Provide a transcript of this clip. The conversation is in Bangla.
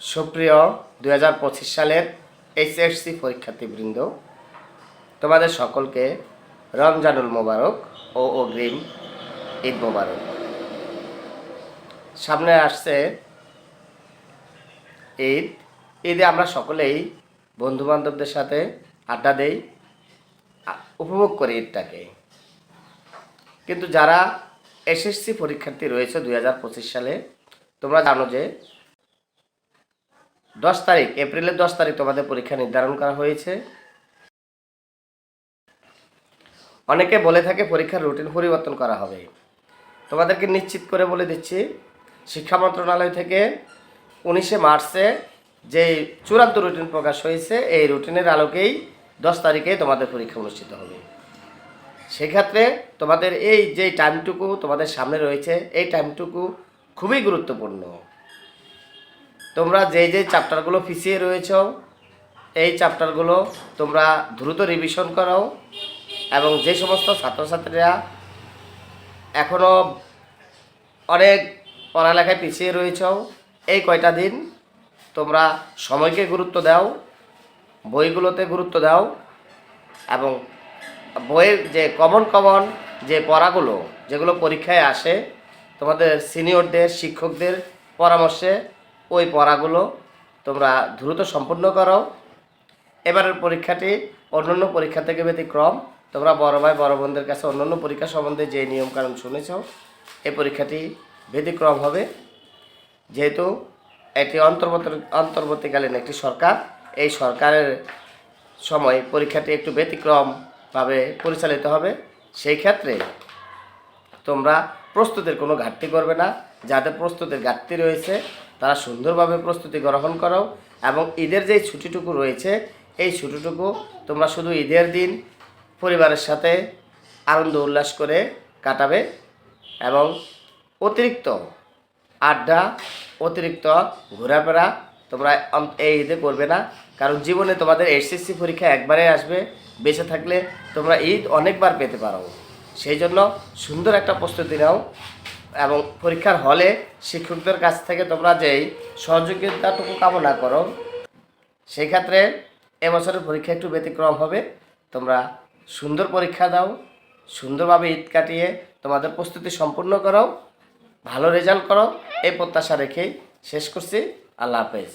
সুপ্রিয় দুই হাজার পঁচিশ সালের এইচএসসি পরীক্ষার্থীবৃন্দ, তোমাদের সকলকে রমজানুল মোবারক ও অগ্রিম ঈদ মোবারক। সামনে আসছে ঈদ। ঈদে আমরা সকলেই বন্ধু বান্ধবদের সাথে আড্ডা দেই উপভোগ করি ঈদটাকে। কিন্তু যারা এসএসসি পরীক্ষার্থী রয়েছে দুই হাজার পঁচিশ সালে, তোমরা জানো যে দশ তারিখ, এপ্রিলের দশ তারিখ তোমাদের পরীক্ষা নির্ধারণ করা হয়েছে। অনেকে বলে থাকে পরীক্ষার রুটিন পরিবর্তন করা হবে। তোমাদেরকে নিশ্চিত করে বলে দিচ্ছি, শিক্ষা মন্ত্রণালয় থেকে উনিশে মার্চে যে চূড়ান্ত রুটিন প্রকাশ হয়েছে, এই রুটিনের আলোকেই দশ তারিখে তোমাদের পরীক্ষা অনুষ্ঠিত হবে। সেক্ষেত্রে তোমাদের এই যে টাইমটুকু তোমাদের সামনে রয়েছে, এই টাইমটুকু খুবই গুরুত্বপূর্ণ। তোমরা যে যে চ্যাপ্টারগুলো পিছিয়ে রয়েছ, এই চ্যাপ্টারগুলো তোমরা দ্রুত রিভিশন করো এবং যে সমস্ত ছাত্রছাত্রীরা এখনও অনেক পড়ালেখায় পিছিয়ে রয়েছ, এই কয়টা দিন তোমরা সময়কে গুরুত্ব দাও, বইগুলোতে গুরুত্ব দাও এবং বইয়ের যে কমন কমন যে পড়াগুলো, যেগুলো পরীক্ষায় আসে, তোমাদের সিনিয়রদের শিক্ষকদের পরামর্শে ওই পড়াগুলো তোমরা দ্রুত সম্পূর্ণ করো। এবারের পরীক্ষাটি অন্যান্য পরীক্ষা থেকে ব্যতিক্রম। তোমরা বড় ভাই, বড় বোনদের কাছে অন্যান্য পরীক্ষা সম্বন্ধে যে নিয়মকানুন শুনেছ এই পরীক্ষাটি ব্যতিক্রম হবে। যেহেতু এটি অন্তর্বর্তী অন্তর্বর্তীকালীন একটি সরকার, এই সরকারের সময় পরীক্ষাটি একটু ব্যতিক্রমভাবে পরিচালিত হবে। সেই ক্ষেত্রে তোমরা প্রস্তুতির কোনো ঘাটতি করবে না। যাদের প্রস্তুতির ঘাটতি রয়েছে তারা সুন্দরভাবে প্রস্তুতি গ্রহণ করো এবং ঈদের যে ছুটিটুকু রয়েছে, এই ছুটিটুকু তোমরা শুধু ঈদের দিন পরিবারের সাথে আনন্দ উল্লাস করে কাটাবে এবং অতিরিক্ত আড্ডা, অতিরিক্ত ঘোরাফেরা তোমরা এই ঈদে করবে না। কারণ জীবনে তোমাদের এসএসসি পরীক্ষা একবারে আসবে, বেঁচে থাকলে তোমরা ঈদ অনেকবার পেতে পারো। সেই জন্য সুন্দর একটা প্রস্তুতি নাও। এবং পরীক্ষার হলে শিক্ষকদের কাছ থেকে তোমরা যেই সহযোগিতাটুকু কামনা করো, সেই ক্ষেত্রে এবছরের পরীক্ষা একটু ব্যতিক্রম হবে। তোমরা সুন্দর পরীক্ষা দাও, সুন্দরভাবে ঈদ কাটিয়ে তোমাদের প্রস্তুতি সম্পূর্ণ করো, ভালো রেজাল্ট করো, এই প্রত্যাশা রেখেই শেষ করছি। আল্লাহ হাফেজ।